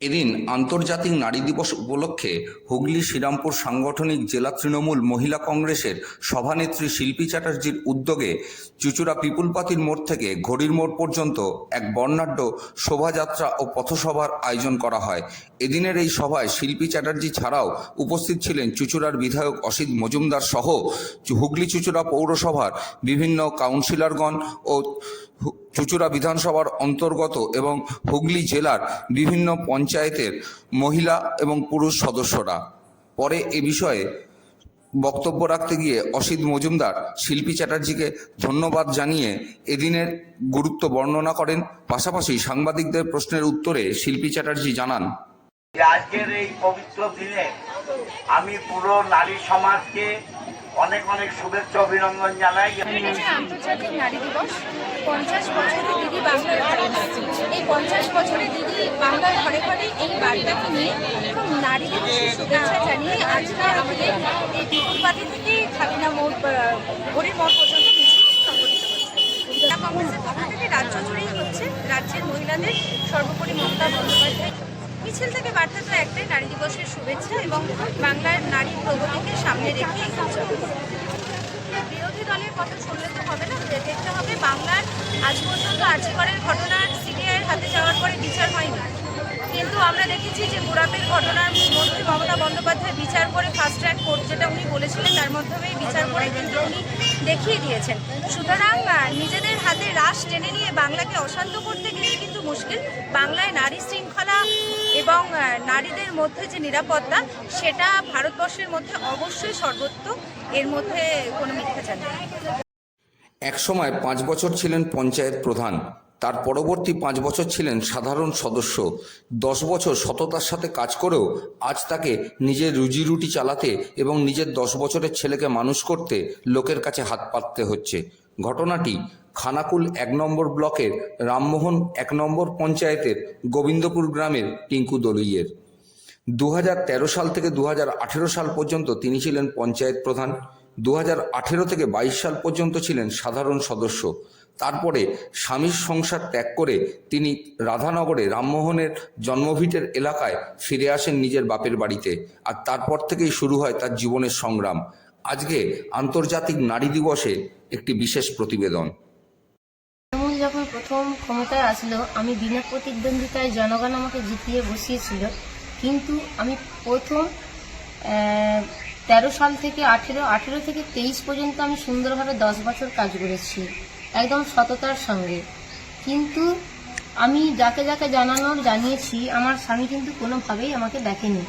এদিন আন্তর্জাতিক নারী দিবস উপলক্ষে হুগলি শ্রীরামপুর সাংগঠনিক জেলা তৃণমূল মহিলা কংগ্রেসের সভানেত্রী শিল্পী চ্যাটার্জির উদ্যোগে চুচুড়া পিপুলপাতির মোড় থেকে ঘড়ির মোড় পর্যন্ত এক বর্ণাঢ্য শোভাযাত্রা ও পথসভার আয়োজন করা হয়। এদিনের এই সভায় শিল্পী চ্যাটার্জি ছাড়াও উপস্থিত ছিলেন চুচুড়ার বিধায়ক অসিত মজুমদার সহ হুগলি চুচুড়া পৌরসভার বিভিন্ন কাউন্সিলরগণ ও চুচুড়া বিধানসভার অন্তর্গত এবং হুগলি জেলার বিভিন্ন পঞ্চায়েতের মহিলা এবং পুরুষ সদস্যরা। পরে এ বিষয়ে বক্তব্য রাখতে গিয়ে অসিত মজুমদার, শিল্পী চ্যাটার্জিকে ধন্যবাদ জানিয়ে এদিনের গুরুত্ব বর্ণনা করেন। পাশাপাশি সাংবাদিকদের প্রশ্নের উত্তরে শিল্পী চ্যাটার্জি জানান, আজকের এই পবিত্র দিনে আমি পুরো নারী সমাজকে অনেক অনেক শুভেচ্ছা, অভিনন্দন জানাই আন্তর্জাতিক নারী দিবস পঞ্চাশ বছরের দিদি বাংলার ঘরে। এই পঞ্চাশ বছরে দিদি বাংলার ঘরে ঘরে এই বার্তাকে নিয়ে নারী দিবসের শুভেচ্ছা জানিয়ে আজকে আমাদের এই পিপুলপাতি থেকে খালিনা মোড় ঘড়ির মোড় পর্যন্ত মিছিল সংগঠিত হচ্ছে জেলা কংগ্রেসের পক্ষ থেকে রাজ্য জুড়েই হচ্ছে রাজ্যের মহিলাদের সর্বোপরি মমতা বন্দ্যোপাধ্যায় মিছিল থেকে বার্তা তো একটাই নারী দিবসের শুভেচ্ছা এবং বাংলার নারী প্রগতিকে সামনে রেখে এগিয়ে চলা বিরোধী দলের কথা শুনলে তো হবে না যে দেখতে হবে বাংলার আজ পর্যন্ত আজিকরের ঘটনার সিবিআইয়ের হাতে যাওয়ার পরে বিচার হয়নি কিন্তু আমরা দেখেছি যে গুড়াপের ঘটনার মধ্যে মমতা বন্দ্যোপাধ্যায় বিচার করে ফাস্ট ট্র্যাক কোর্ট যেটা উনি বলেছিলেন তার মাধ্যমেই বিচার করে কিন্তু উনি দেখিয়ে দিয়েছেন। সুতরাং নিজেদের হাতে রাশ টেনে নিয়ে বাংলাকে অশান্ত করতে গেলে কিন্তু মুশকিল। বাংলায় নারী শৃঙ্খলা এবং নারীদের মধ্যে যে নিরাপত্তা, সেটা ভারতবর্ষের মধ্যে অবশ্যই সর্বত্র এর মধ্যে কোনো মিথ্যাচার নেই একসময় পাঁচ বছর ছিলেন পঞ্চায়েত প্রধান। তার পরবর্তী পাঁচ বছর ছিলেন সাধারণ সদস্য। দশ বছর সততার সাথে কাজ করেও আজ তাকে নিজের রুজি রুটি চালাতে এবং নিজের দশ বছরের ছেলেকে মানুষ করতে লোকের কাছে হাত পাততে হচ্ছে। ঘটনাটি খানাকুল এক নম্বর ব্লকের রামমোহন এক নম্বর পঞ্চায়েতের গোবিন্দপুর গ্রামের টিঙ্কু দলুইয়ের দু হাজার তেরো সাল থেকে দু হাজার আঠেরো সাল পর্যন্ত তিনি ছিলেন পঞ্চায়েত প্রধান। দু হাজার আঠেরো থেকে বাইশ সাল পর্যন্ত ছিলেন সাধারণ সদস্য। তারপরে স্বামীর সংসার ত্যাগ করে তিনি রাধানগরে রামমোহনের জন্মভিটের এলাকায় ফিরে আসেন নিজের বাপের বাড়িতে। আর তারপর থেকেই শুরু হয় তার জীবনের সংগ্রাম। আজকে আন্তর্জাতিক নারী দিবসে একটি বিশেষ প্রতিবেদন। যখন প্রথম ক্ষমতায় আসলো, আমি বিনা প্রতিদ্বন্দ্বিতায় জনগণ আমাকে জিতিয়ে বসিয়েছিল। কিন্তু আমি প্রথম তেরো সাল থেকে আঠেরো আঠেরো থেকে তেইশ পর্যন্ত আমি সুন্দরভাবে দশ বছর কাজ করেছি। একদম সততার সঙ্গে। কিন্তু আমি যাকে যাকে জানানোর জানিয়েছি, আমার স্বামী কিন্তু কোনোভাবেই আমাকে দেখেনি।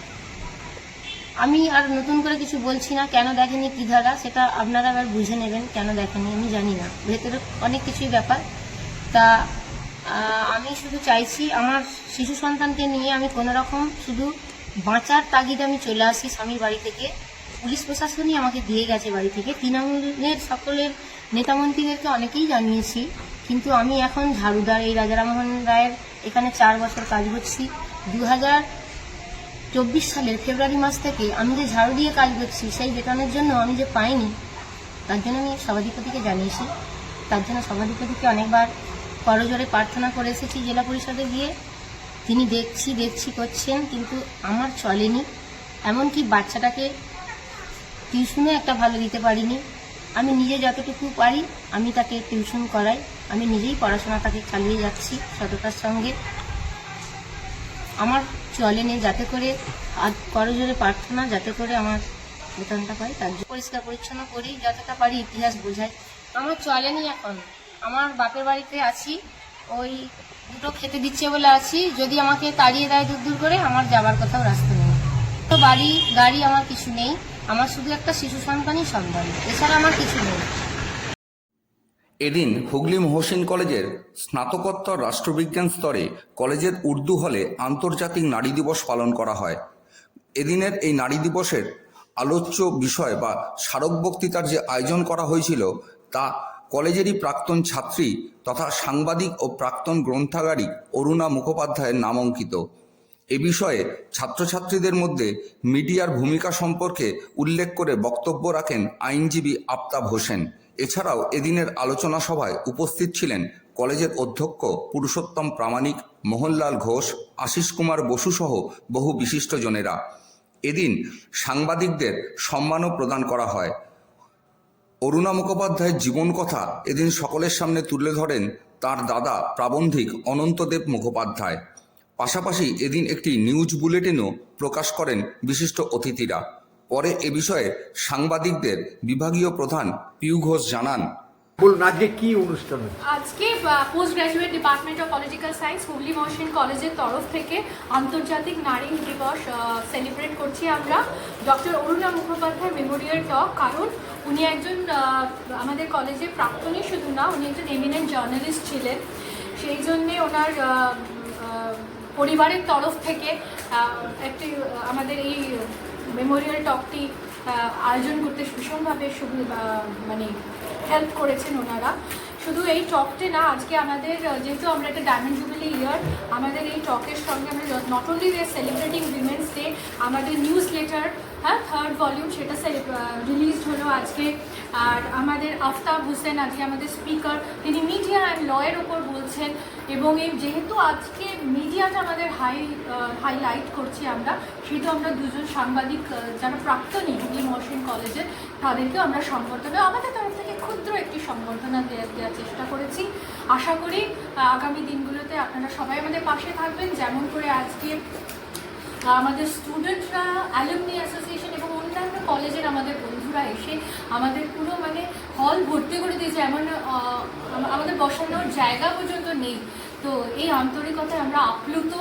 আমি আর নতুন করে কিছু বলছি না, কেন দেখেনি, কী ধারা, সেটা আপনারা আবার বুঝে নেবেন, কেন দেখেনি, আমি জানি না। ভেতরে অনেক কিছুই ব্যাপার। তা আমি শুধু চাইছি আমার শিশু সন্তানকে নিয়ে আমি কোনো রকম শুধু বাঁচার তাগিদে আমি চলে আসি স্বামীর বাড়ি থেকে। পুলিশ প্রশাসনই আমাকে দিয়ে গেছে বাড়ি থেকে। তৃণমূলের সকলের নেতামন্ত্রীদেরকে অনেকেই জানিয়েছি, কিন্তু আমি এখন ঝাড়ুদার এই রাজারামোহন রায়ের এখানে চার বছর কাজ করছি। দু চব্বিশ সালের ফেব্রুয়ারি মাস থেকে আমি যে ঝাড়ু দিয়ে কাজ করছি, সেই বেতনের জন্য আমি যে পাইনি, তার জন্য আমি সভাধিপতিকে জানিয়েছি। তার জন্য সভাধিপতিকে অনেকবার করজোরে প্রার্থনা করে এসেছি জেলা পরিষদে গিয়ে। তিনি দেখছি দেখছি, করছেন, কিন্তু আমার চলেনি। এমনকি বাচ্চাটাকে টিউশনে একটা ভালো দিতে পারিনি। আমি নিজে যতটুকু পারি, আমি তাকে টিউশন করাই। আমি নিজেই পড়াশোনাটাকে চালিয়ে যাচ্ছি সততার সঙ্গে। আমার চলে চলেনি যাতে করে আজ করজোরে প্রার্থনা যাতে করে আমার বেতনটা পাই, তার জন্য পরিষ্কার পরিচ্ছন্ন করি, যতটা পারি ইতিহাস বোঝাই। আমার চলে চলেনি এখন, আমার বাপের বাড়িতে আছি, ওই দুটো খেতে দিচ্ছে বলে আছি। যদি আমাকে তাড়িয়ে দেয় দূর দূর করে, আমার যাবার কোথাও রাস্তা নেই। তো বাড়ি, গাড়ি আমার কিছু নেই। আমার শুধু একটা শিশু সন্তানই সন্তান, এছাড়া আমার কিছু নেই। এদিন হুগলি মহসিন কলেজের স্নাতকোত্তর রাষ্ট্রবিজ্ঞান স্তরে কলেজের উর্দু হলে আন্তর্জাতিক নারী দিবস পালন করা হয়। এদিনের এই নারী দিবসের আলোচ্য বিষয় বা স্মারক বক্তৃতার যে আয়োজন করা হয়েছিল, তা কলেজেরই প্রাক্তন ছাত্রী তথা সাংবাদিক ও প্রাক্তন গ্রন্থাগারিক অরুণা মুখোপাধ্যায়ের নাম অঙ্কিত এ বিষয়ে ছাত্রছাত্রীদের মধ্যে মিডিয়ার ভূমিকা সম্পর্কে উল্লেখ করে বক্তব্য রাখেন আইনজীবী আফতাব হোসেন। এছাড়াও এদিনের আলোচনা সভায় উপস্থিত ছিলেন কলেজের অধ্যক্ষ পুরুষোত্তম প্রামাণিক, মোহনলাল ঘোষ, আশিস কুমার বসু সহ বহু বিশিষ্টজনেরা এদিন সাংবাদিকদের সম্মানও প্রদান করা হয়। অরুণা মুখোপাধ্যায়ের জীবন কথা এদিন সকলের সামনে তুলে ধরেন তার দাদা প্রাবন্ধিক অনন্তদেব মুখোপাধ্যায়। পাশাপাশি এদিন একটি নিউজ বুলেটিনও প্রকাশ করেন বিশিষ্ট অতিথিরা। পরে এ বিষয়ে সাংবাদিকদের বিভাগীয় প্রধান পিউ ঘোষ জানান। বলুন আজকে কি অনুষ্ঠান আজকে post graduate department of political science Hooghly Mohsin কলেজের তরফ থেকে আন্তর্জাতিক নারী দিবস সেলিব্রেট করছি আমরা। Doctor Aruna Mukhopadhyay memorial talk কারণ উনি একজন আহ, আমাদের কলেজে প্রাক্তনী শুধু না উনি একজন এমিনেন্ট জার্নালিস্ট ছিলেন। সেই জন্যে ওনার পরিবারের তরফ থেকে একটি, আমাদের এই মেমোরিয়াল টকটি আয়োজন করতে ভীষণভাবে মানে হেল্প করেছেন ওনারা। শুধু এই টকটে না, আজকে আমাদের, যেহেতু আমরা একটা ডায়মন্ড জুবিলি ইয়ার আমাদের এই টকের সঙ্গে আমরা not only way celebrating women's day আমাদের নিউজ লেটার হ্যাঁ থার্ড ভলিউম সেটা রিলিজ হলো আজকে আর আমাদের আফতাব হোসেন আজকে আমাদের স্পিকার তিনি মিডিয়া অ্যান্ড লয়ের ওপর বলছেন এবং এই যেহেতু আজকে মিডিয়াটা আমাদের হাই হাইলাইট করছি আমরা, সেহেতু আমরা দুজন সাংবাদিক যারা প্রাক্তনী হুগলি মহসিন কলেজের তাদেরকেও আমরা সম্বর্ধনা আমাদের তরফ থেকে ক্ষুদ্র একটি সম্বর্ধনা দেওয়ার দেওয়ার চেষ্টা করেছি। আশা করি আগামী দিনগুলোতে আপনারা সবাই আমাদের পাশে থাকবেন। যেমন করে আজকে আমাদের স্টুডেন্টরা অ্যালুমনি অ্যাসোসিয়েশন কলেজের আমাদের বন্ধুরা এসে আমাদের পুরো মানে হল ভর্তি করে দিয়েছে। এমন আমাদের বসানোর জায়গা পর্যন্ত নেই। তো এই আন্তরিকতায় আমরা আপ্লুত।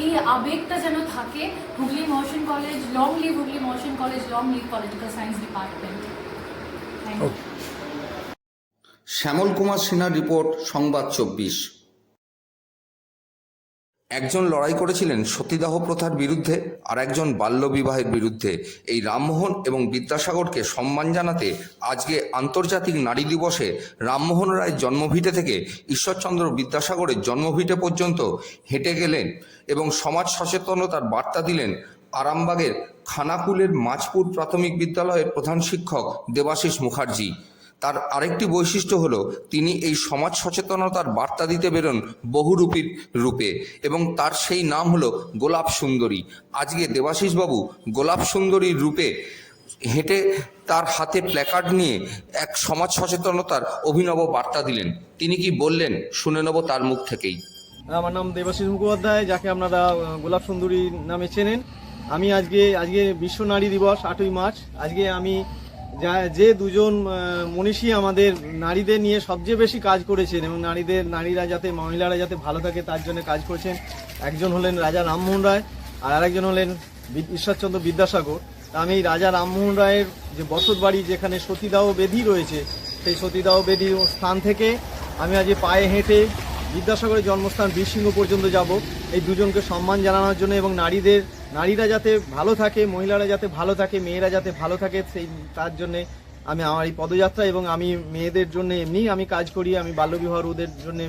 এই আবেগটা যেন থাকে Hooghly Mohsin college long live Hooghly Mohsin college long live political science department Shyamal Kumar সিনহার রিপোর্ট, সংবাদ চব্বিশ। একজন লড়াই করেছিলেন সতীদাহ প্রথার বিরুদ্ধে আর একজন বাল্যবিবাহের বিরুদ্ধে। এই রামমোহন এবং বিদ্যাসাগরকে সম্মান জানাতে আজকে আন্তর্জাতিক নারী দিবসে রামমোহন রায়ের জন্মভিটে থেকে ঈশ্বরচন্দ্র বিদ্যাসাগরের জন্মভিটে পর্যন্ত হেঁটে গেলেন এবং সমাজ সচেতনতার বার্তা দিলেন আরামবাগের খানাকুলের মাঝপুর প্রাথমিক বিদ্যালয়ের প্রধান শিক্ষক দেবাশিস মুখার্জি। তার আরেকটি বৈশিষ্ট্য হলো, তিনি এই সমাজ সচেতনতার বার্তা দিতে বেরোন বহুরূপীর রূপে এবং তার সেই নাম হলো গোলাপ সুন্দরী। আজকে দেবাশিসবাবু গোলাপ সুন্দরীর রূপে হেঁটে তার হাতে প্ল্যাকার্ড নিয়ে এক সমাজ সচেতনতার অভিনব বার্তা দিলেন। তিনি কি বললেন, শুনে নেব তার মুখ থেকেই। আমার নাম দেবাশিস মুখোপাধ্যায়, যাকে আপনারা গোলাপ সুন্দরী নামে চেনেন। আমি আজকে আজকে বিশ্ব নারী দিবস আটই মার্চ। আজকে আমি যা যে দুজন মনীষী আমাদের নারীদের নিয়ে সবচেয়ে বেশি কাজ করেছেন এবং নারীদের, নারীরা যাতে, মহিলারা যাতে ভালো থাকে তার জন্য কাজ করেছেন। একজন হলেন রাজা রামমোহন রায় আর আরেকজন হলেন ঈশ্বরচন্দ্র বিদ্যাসাগর। আমি রাজা রামমোহন রায়ের যে বসত বাড়ি যেখানে সতীদাহ বেদি রয়েছে, সেই সতীদাহ বেদি স্থান থেকে আমি আজকে পায়ে হেঁটে বিদ্যাসাগরের জন্মস্থান বীরসিংহ পর্যন্ত যাব। এই দুজনকে সম্মান জানানোর জন্য এবং নারীদের, নারীরা যাতে ভালো থাকে, মহিলারা যাতে ভালো থাকে, মেয়েরা যাতে ভালো থাকে, সেই, তার জন্য আমি আমার এই পদযাত্রা এবং আমি মেয়েদের জন্য এমনি আমি কাজ করি, আমি বাল্যবিবাহ রোধের জন্য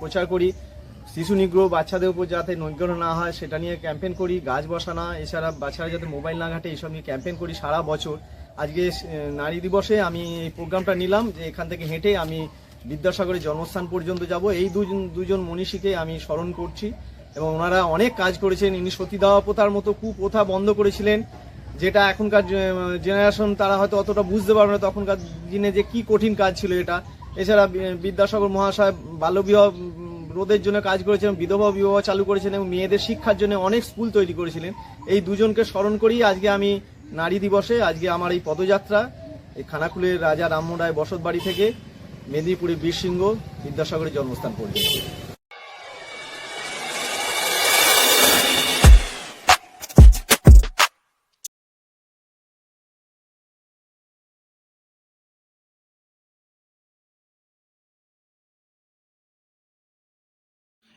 প্রচার করি। শিশু নিগ্রহ, বাচ্চাদের উপর যাতে নৈগ্রহ না হয়, সেটা নিয়ে ক্যাম্পেন করি, গাছ বসানো, এছাড়া বাচ্চারা যাতে মোবাইল না ঘাটে, এইসব নিয়ে ক্যাম্পেন করি সারা বছর। আজকে নারী দিবসে আমি এই প্রোগ্রামটা নিলাম যে এখান থেকে হেঁটে আমি বিদ্যাসাগরের জন্মস্থান পর্যন্ত যাব। এই দুজন দুজন মনীষীকে আমি স্মরণ করছি এবং ওনারা অনেক কাজ করেছেন। ইনি সতীদাহ প্রথার মতো কুপ্রথা বন্ধ করেছিলেন, যেটা এখনকার জেনারেশন তারা হয়তো অতটা বুঝতে পারবে না তখনকার দিনে যে কি কঠিন কাজ ছিল এটা। এছাড়া বিদ্যাসাগর মহাশয় বাল্যবিবাহ রোধের জন্য কাজ করেছেন, বিধবা বিবাহ চালু করেছেন এবং মেয়েদের শিক্ষার জন্য অনেক স্কুল তৈরি করেছিলেন। এই দুজনকে স্মরণ করেই আজকে আমি নারী দিবসে, আজকে আমার এই পদযাত্রা, এই খানাকুলের রাজা রামমোহন রায় বসত বাড়ি থেকে। মেদিনীপুরের বীরসিংহ বিদ্যাসাগরের জন্মস্থান পর্যন্ত।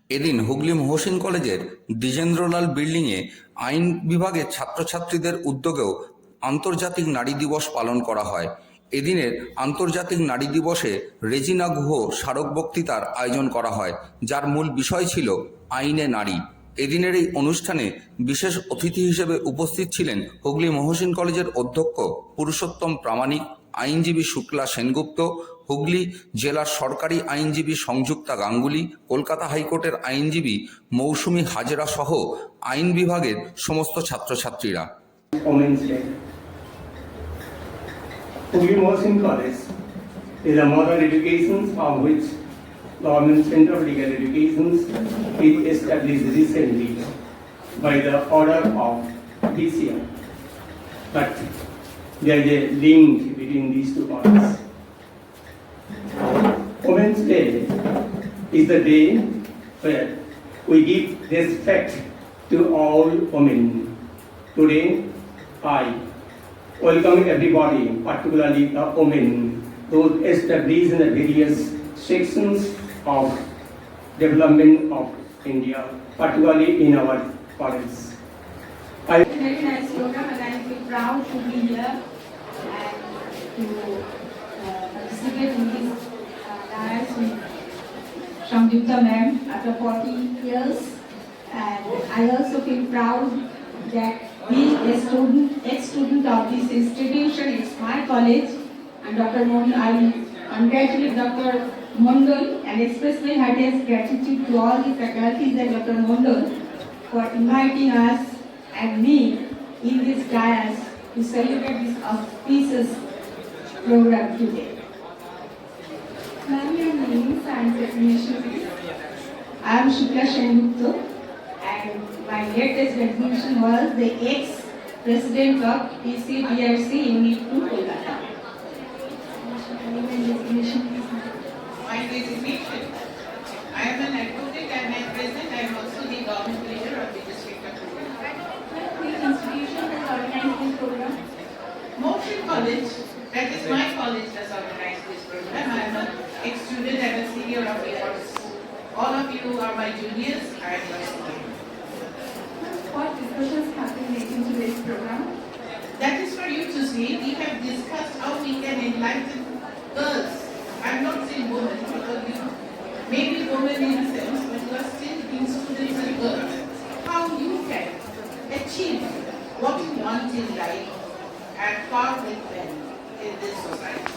এদিন হুগলি মহসিন কলেজের দ্বিজেন্দ্রলাল বিল্ডিংয়ে আইন বিভাগের ছাত্রছাত্রীদের উদ্যোগেও আন্তর্জাতিক নারী দিবস পালন করা হয়। এদিনের আন্তর্জাতিক নারী দিবসে রেজিনা গুহ স্মারক বক্তৃতার আয়োজন করা হয়, যার মূল বিষয় ছিল আইনে নারী এদিনের এই অনুষ্ঠানে বিশেষ অতিথি হিসেবে উপস্থিত ছিলেন হুগলি মহসিন কলেজের অধ্যক্ষ পুরুষোত্তম প্রামাণিক, আইনজীবী শুক্লা সেনগুপ্ত, হুগলি জেলার সরকারি আইনজীবী সংযুক্তা গাঙ্গুলি, কলকাতা হাইকোর্টের আইনজীবী মৌসুমী হাজরা সহ আইন বিভাগের সমস্ত ছাত্রছাত্রীরা. Holy Mohsin College is a modern education of which Government Center of Legal Education is established recently by the order of DCM. But there is a link between these two orders. Women's Day is the day where we give respect to all women. Today, I welcome everybody, particularly the women, those established in the various sections of development of India, particularly in our college. I very nice program and I feel proud to be here and to uh, participate in this uh, dance with Shamyukta ma'am after 40 years. And I also feel proud that being a student, ex-student of this institution, it's my college. And Dr. Mondal, I congratulate Dr. Mondal and express my heartiest gratitude to all the faculties and Dr. Mondal for inviting us and me in this dais to celebrate this auspicious program today. Ma'am, your name and? I am Shukla Sengupta and my latest recognition was the ex-president of PCDRC Unit 2 Kolkata. My designation. I am an advocate and at present I am also the government leader of the district of Kolkata. Institution has organized this program? Motion College, that is my college has organized this program. I am an ex-student and a senior of yours. All of you are my juniors, I am your senior. What discussions have been made in today's program? That is for you to see. We have discussed how we can enlighten girls. I am not saying women because you may be women in a sense, but you are still being students and girls. How you can achieve what you want in life and far with them in this society.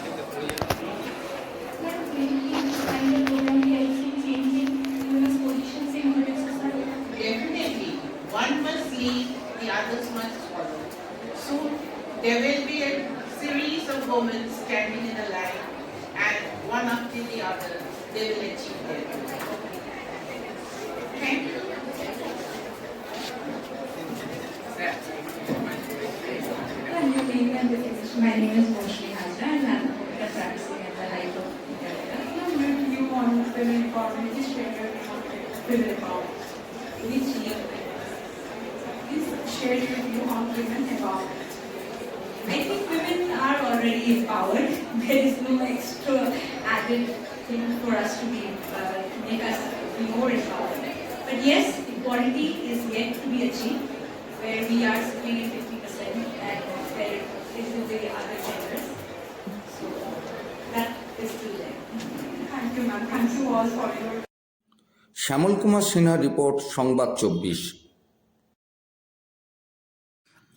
Like maybe kind of program we are seeing changing women's positions in today's society. Definitely, one must lead, the others must follow. Soon, there will be a series of women standing in a line and one after the other, they will achieve their goal. Thank you. And your name and designation? My name is Moshni Hazra and I'm a practicing at the High Court. Now, your view on women empowerment, please share on women empowerment. I think women are already empowered. There is no extra added thing for us to be, uh, to make us be more empowered. But yes, equality is yet to be achieved, where we are sitting at 50% and where it is with the other genders. So that is still there. Thank you, ma'am. Thank you all for your Shyamal Kumar Sinha report সংবাদ চব্বিশ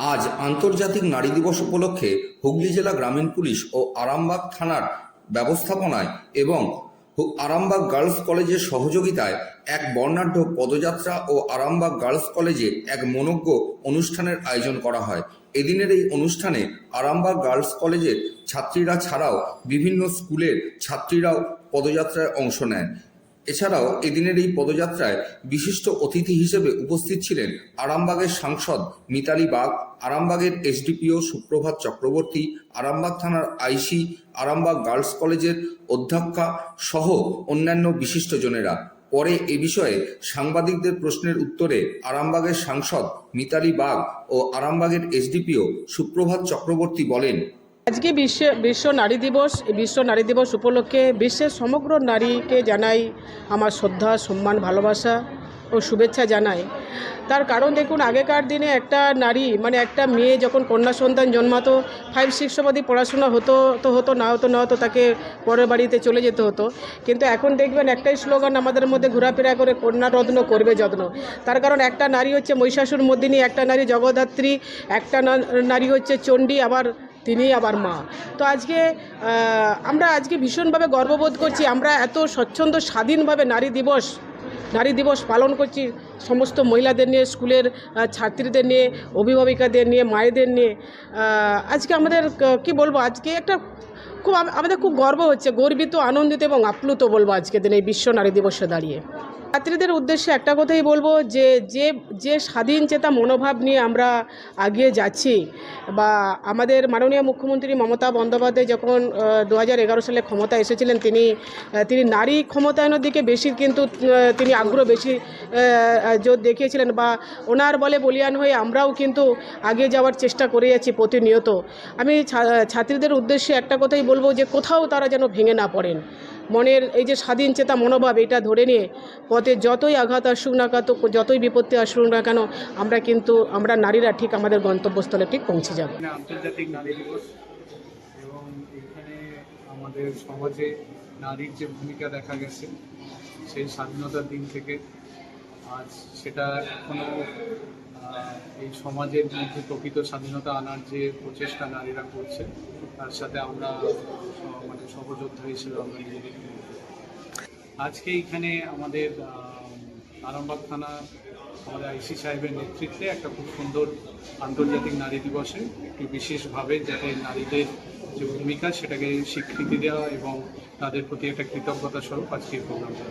আজ আন্তর্জাতিক নারী দিবস উপলক্ষে হুগলি জেলা গ্রামীণ police ও আরামবাগ থানার ব্যবস্থাপনায় এবং আরামবাগ গার্লস কলেজের সহযোগিতায় এক বর্ণাঢ্য পদযাত্রা ও আরামবাগ গার্লস কলেজে এক মনজ্ঞ অনুষ্ঠানের আয়োজন করা হয়। এদিনের এই অনুষ্ঠানে আরামবাগ গার্লস কলেজের ছাত্রীরা ছাড়াও বিভিন্ন স্কুলের ছাত্রীরাও পদযাত্রায় অংশ নেন। এছাড়াও এদিনের এই পদযাত্রায় বিশিষ্ট অতিথি হিসেবে উপস্থিত ছিলেন আরামবাগের সাংসদ মিতালি বাগ, আরামবাগের এসডিপিও সুপ্রভাত চক্রবর্তী, আরামবাগ থানার আইসি, আরামবাগ গার্লস কলেজের অধ্যক্ষা সহ অন্যান্য বিশিষ্টজনেরা পরে এ বিষয়ে সাংবাদিকদের প্রশ্নের উত্তরে আরামবাগের সাংসদ মিতালি বাগ ও আরামবাগের এসডিপিও সুপ্রভাত চক্রবর্তী বলেন আজকে বিশ্ব বিশ্ব নারী দিবস। বিশ্ব নারী দিবস উপলক্ষে বিশ্বের সমগ্র নারীকে জানাই আমার শ্রদ্ধা, সম্মান, ভালোবাসা ও শুভেচ্ছা জানাই। তার কারণ দেখুন, আগেকার দিনে একটা নারী মানে একটা মেয়ে যখন কন্যা সন্তান জন্মাতো ফাইভ সিক্স অবধি পড়াশোনা হতো, তো হতো না হতো না, হতো তাকে পরের বাড়িতে চলে যেতে হতো। কিন্তু এখন দেখবেন, একটাই স্লোগান আমাদের মধ্যে ঘোরাফেরা করে, কন্যা রত্ন করবে যত্ন। তার কারণ একটা নারী হচ্ছে মহিষাসুর মর্দিনী একটা নারী জগদ্ধাত্রী, একটা নারী হচ্ছে চণ্ডী, আবার তিনি আবার মা। তো আজকে আমরা আজকে ভীষণভাবে গর্ববোধ করছি, আমরা এত স্বচ্ছন্দ, স্বাধীনভাবে নারী দিবস নারী দিবস পালন করছি সমস্ত মহিলাদের নিয়ে, স্কুলের ছাত্রীদের নিয়ে, অভিভাবিকাদের নিয়ে, মায়েদের নিয়ে। আজকে আমাদের ক- বলব, আজকে একটা খুব আমাদের খুব গর্ব হচ্ছে, গর্বিত, আনন্দিত এবং আপ্লুত বলব আজকে দিন এই বিশ্ব নারী দিবসে দাঁড়িয়ে। ছাত্রীদের উদ্দেশ্যে একটা কথাই বলব যে যে যে স্বাধীন চেতা মনোভাব নিয়ে আমরা এগিয়ে যাচ্ছি বা আমাদের মাননীয় মুখ্যমন্ত্রী মমতা বন্দ্যোপাধ্যায় যখন দু হাজার এগারো সালে ক্ষমতা এসেছিলেন, তিনি তিনি নারী ক্ষমতায়নের দিকে বেশি কিন্তু তিনি আগ্রহ বেশি জোর দেখিয়েছিলেন বা ওনার বলে বলিয়ান হয়ে আমরাও কিন্তু আগে যাওয়ার চেষ্টা করে যাচ্ছি প্রতিনিয়ত। আমি ছাত্রীদের উদ্দেশ্যে একটা কথাই বলব যে, কোথাও তারা যেন ভেঙে না পড়েন। মনের এই যে স্বাধীন চেতা মনোভাব এটা ধরে নিয়ে পথে যতই আঘাত আসুক না কেন যতই বিপত্তি আসুক না কেন আমরা কিন্তু আমরা নারীরা ঠিক আমাদের গন্তব্যস্থলে ঠিক পৌঁছে যাব। আন্তর্জাতিক নারী দিবস এবং এখানে আমাদের সমাজে নারীর যে ভূমিকা দেখা গেছে সেই স্বাধীনতার দিন থেকে আজ সেটা এখনও আহ, এই সমাজের মধ্যে প্রকৃত স্বাধীনতা আনার যে প্রচেষ্টা নারীরা করছে তার সাথে আমরা মানে সহযোদ্ধা হিসেবে আমরা নিজেদেরকে আজকে এখানে আমাদের আরামবাগ থানা আমাদের আইসি সাহেবের নেতৃত্বে একটা খুব সুন্দর আন্তর্জাতিক নারী দিবসে একটু বিশেষভাবে যাতে নারীদের যে ভূমিকা সেটাকে স্বীকৃতি দেওয়া এবং তাদের প্রতি একটা কৃতজ্ঞতা স্বরূপ আজকে এই প্রোগ্রামটা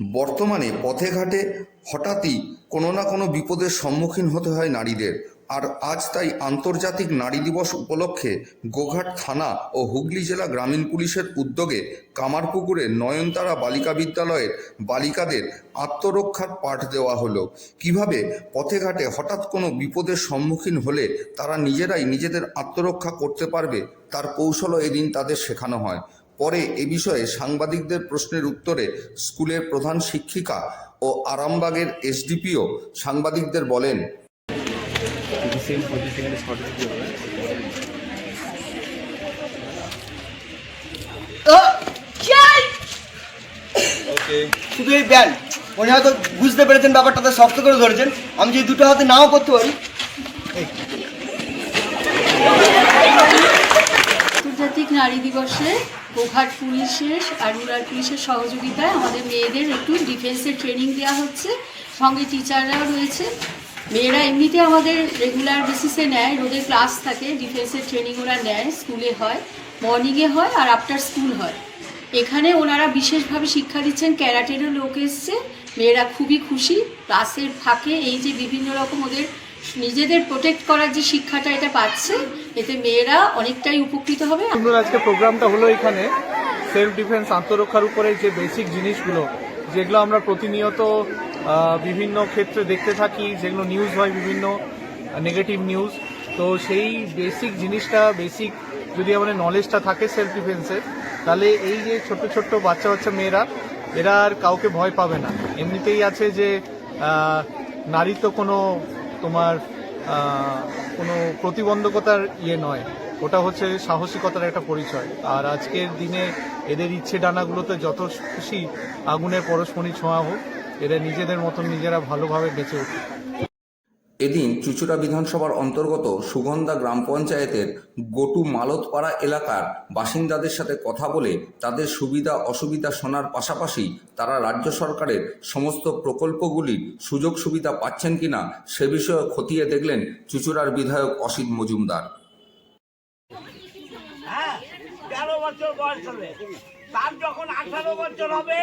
বর্তমানে পথে ঘাটে হঠাৎই কোনো না কোনো বিপদের সম্মুখীন হতে হয় নারীদের। আর আজ তাই আন্তর্জাতিক নারী দিবস উপলক্ষে গোঘাট থানা ও হুগলি জেলা গ্রামীণ পুলিশের উদ্যোগে কামারপুকুরে নয়নতারা বালিকা বিদ্যালয়ের বালিকাদের আত্মরক্ষার পাঠ দেওয়া হলো। কীভাবে পথে ঘাটে হঠাৎ কোনো বিপদের সম্মুখীন হলে তারা নিজেরাই নিজেদের আত্মরক্ষা করতে পারবে, তার কৌশলও এদিন তাদের শেখানো হয়। পরে এ বিষয়ে সাংবাদিকদের প্রশ্নের উত্তরে স্কুলের প্রধান শিক্ষিকা ও আরামবাগের এসডিপিও সাংবাদিকদের বলেন শুধু এই ব্যান্ড উনি হয়তো বুঝতে পেরেছেন ব্যাপারটাতে শক্ত করে ধরেছেন। আমি যদি দুটো হাতে নাও করতে পারি। আন্তর্জাতিক নারী দিবসে গোঘাট পুলিশের আর রুরাল পুলিশের সহযোগিতায় আমাদের মেয়েদের একটু ডিফেন্সের ট্রেনিং দেওয়া হচ্ছে। সঙ্গে টিচাররাও রয়েছে। মেয়েরা এমনিতে আমাদের রেগুলার বেসিসে নেয় রোদের ক্লাস থাকে ডিফেন্সের ট্রেনিং ওরা নেয় স্কুলে হয় মর্নিংয়ে হয় আর আফটার স্কুল হয়। এখানে ওনারা বিশেষভাবে শিক্ষা দিচ্ছেন, ক্যারাটেরও লোক এসছে, মেয়েরা খুবই খুশি ক্লাসের ফাঁকে এই যে বিভিন্ন রকম ওদের নিজেদের প্রোটেক্ট করার যে শিক্ষাটা এটা পাচ্ছে, এতে মেয়েরা অনেকটাই উপকৃত হবে। আজকে প্রোগ্রামটা হলো এখানে সেলফ ডিফেন্স আত্মরক্ষার উপরে যে বেসিক জিনিসগুলো, যেগুলো আমরা প্রতিনিয়ত বিভিন্ন ক্ষেত্রে দেখতে থাকি, যেগুলো নিউজ হয়, বিভিন্ন নেগেটিভ নিউজ তো সেই বেসিক জিনিসটা বেসিক যদি আমাদের নলেজটা থাকে সেলফ ডিফেন্সের তাহলে এই যে ছোট ছোট্ট বাচ্চা বাচ্চা মেয়েরা, এরা আর কাউকে ভয় পাবে না। এমনিতেই আছে যে নারী তো কোনো তোমার কোনো প্রতিবন্ধকতার ইয়ে নয়। ওটা হচ্ছে সাহসিকতার একটা পরিচয়। আর আজকের দিনে এদের ইচ্ছে ডানাগুলোতে যত খুশি আগুনের পরশমণি ছোঁয়া হোক এরা নিজেদের মতন নিজেরা ভালোভাবে বেঁচে উঠুক এদিন চুচুড়া বিধানসভার অন্তর্গত সুগন্ধা গ্রাম পঞ্চায়েতের গোটু মালতপাড়া এলাকার বাসিন্দাদের সাথে কথা বলে তাদের সুবিধা অসুবিধা শোনার পাশাপাশি তারা রাজ্য সরকারের সমস্ত প্রকল্পগুলির সুযোগ সুবিধা পাচ্ছেন কিনা সে বিষয়ে খতিয়ে দেখলেন চুচুড়ার বিধায়ক অসিত মজুমদার। হ্যাঁ তেরো যখন আঠারো বছর হবে,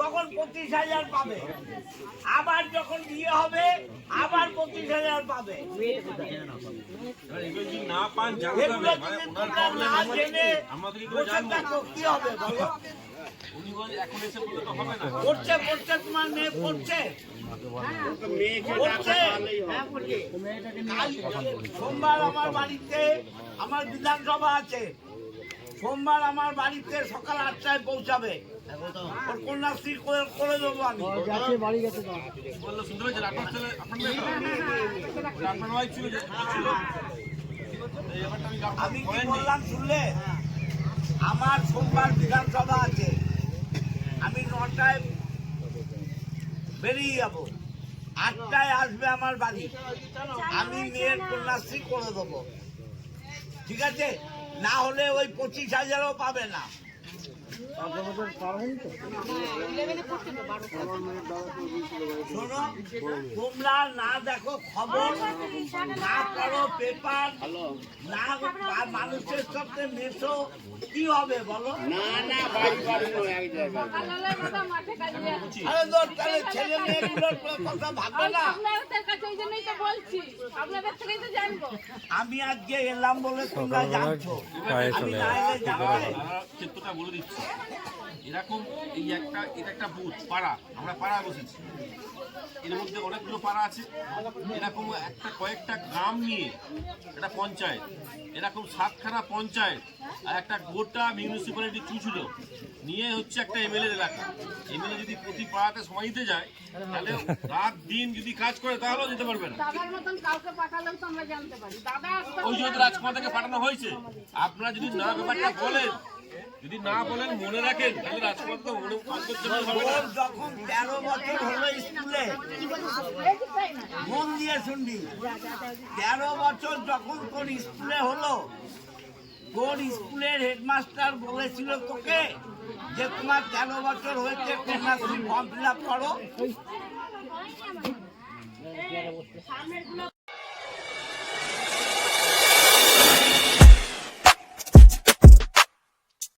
তখন পঁচিশ হাজার পাবে। আবার যখন বিয়ে হবে, আবার পঁচিশ হাজার পাবে। পড়ছে তোমার মেয়ে পড়ছে? সোমবার আমার বাড়িতে আমার বিধানসভা আছে। সোমবার আমার বাড়িতে সকাল আটটায় পৌঁছাবে। ওর কন্যাশ্রী করে করে দেবো আমি। আমি কি বললাম শুনলে? আমার সোমবার বিধানসভা আছে। আমি নটায় বেরিয়ে যাব। আটটায় আসবে আমার বাড়ি। আমি মেয়ের কন্যাশ্রী করে দেবো। ঠিক আছে? না হলে ওই পঁচিশ হাজারও পাবে না। তোমরা না দেখো খবর না পড়ো পেপার না মানুষের সাথে মেশো। কি হবে বলো? না না আরে তোর তাহলে ছেলে মেয়েগুলোর কথা ভাববে না। আমি আজকে এলাম বলে তোমরা জানছো। আমি না এলে জানবে ক্ষেত্রটা বলে দিচ্ছি। এরকম এই একটা এটা একটা বুথ পাড়া। আমরা পাড়া বসেছি। এর মধ্যে অনেকগুলো পাড়া আছে। এরকম একটা কয়েকটা গ্রাম নিয়ে একটা পঞ্চায়েত। এরকম সাতখানা পঞ্চায়েত আর একটা গোটা মিউনিসিপ্যালিটি চুচুলো নিয়ে হচ্ছে একটা এমএলএ এলাকা। এমএলএ যদি প্রতি পাড়াতে সময় দিতে যায় তাহলে রাত দিন যদি কাজ করে তাহলেও যেতে পারবে না। ওই জন্য রাজকুমার থেকে পাঠানো হয়েছে। আপনারা যদি না ব্যাপারটা বলেন যদি না বলেন, মনে রাখেন, তাহলে মন দিয়ে শুনবি। তেরো বছর যখন তোর স্কুলে হলো, তোর স্কুলের হেডমাস্টার বলেছিল তোকে যে তোমার তেরো বছর হয়েছে, কন্যাশ্রী ফর্ম ফিল আপ করো।